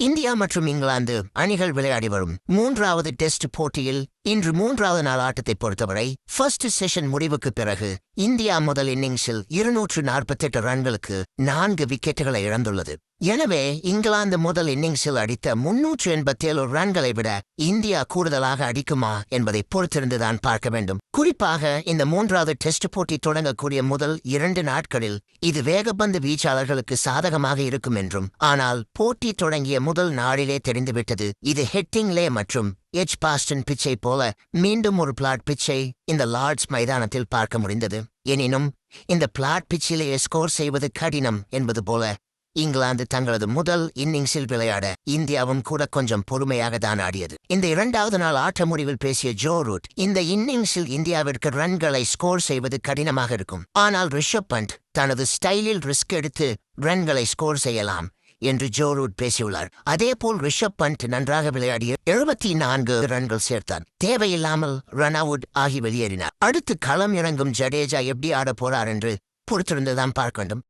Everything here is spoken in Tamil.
இந்தியா மற்றும் இங்கிலாந்து அணிகள் விளையாடி வரும் மூன்றாவது டெஸ்ட் போட்டியில் இன்று மூன்றாவது நாள் ஆட்டத்தை பொறுத்தவரை ஃபர்ஸ்ட் செஷன் முடிவுக்கு பிறகு இந்தியா முதல் இன்னிங்ஸில் இருநூற்று நாற்பத்தெட்டு ரன்களுக்கு நான்கு விக்கெட்டுகளை இழந்துள்ளது. எனவே இங்கிலாந்து முதல் இன்னிங்ஸில் அடித்த முன்னூற்று எண்பத்தேழு ரன்களை விட இந்தியா கூடுதலாக அடிக்குமா என்பதை பொறுத்திருந்துதான் பார்க்க வேண்டும். குறிப்பாக இந்த மூன்றாவது டெஸ்ட் போட்டி தொடங்கக்கூடிய முதல் இரண்டு நாட்களில் இது வேகப்பந்து வீச்சாளர்களுக்கு சாதகமாக இருக்கும் என்றும் ஆனால் போட்டி தொடங்கிய முதல் நாளிலே தெரிந்துவிட்டது. இது ஹெட்டிங்லே மற்றும் எச் பாஸ்டன் பிச்சை போல மீண்டும் ஒரு பிளாட் பிச்சை இந்த லார்ட்ஸ் மைதானத்தில் பார்க்க முடிந்தது. எனினும் இந்த பிளாட் பிச்சிலேயே ஸ்கோர் செய்வது கடினம் என்பது போல இங்கிலாந்து தங்களது முதல் இன்னிங்ஸில் விளையாட இந்தியாவும் கூட கொஞ்சம் பொறுமையாக தான் ஆடியது. இந்த இரண்டாவது நாள் ஆட்ட முடிவில் பேசிய ஜோ ரூட் இந்த இன்னிங்ஸில் இந்தியாவிற்கு ரன்களை ஸ்கோர் செய்வது கடினமாக இருக்கும். ஆனால் ரிஷப் பண்ட் தனது ஸ்டைலில் ரிஸ்க் எடுத்து ரன்களை ஸ்கோர் செய்யலாம். என்று ஜோ ரூட் பேசியுள்ளார். அதேபோல் ரிஷப் பண்ட் நன்றாக விளையாடிய எழுபத்தி நான்கு ரன்கள் சேர்த்தார் தேவையில்லாமல் ரன்அவுட் ஆகி வெளியேறினார். அடுத்து களம் இறங்கும் ஜடேஜா எப்படி ஆடப் போறார் என்று பொறுத்திருந்துதான் பார்க்க வேண்டும்.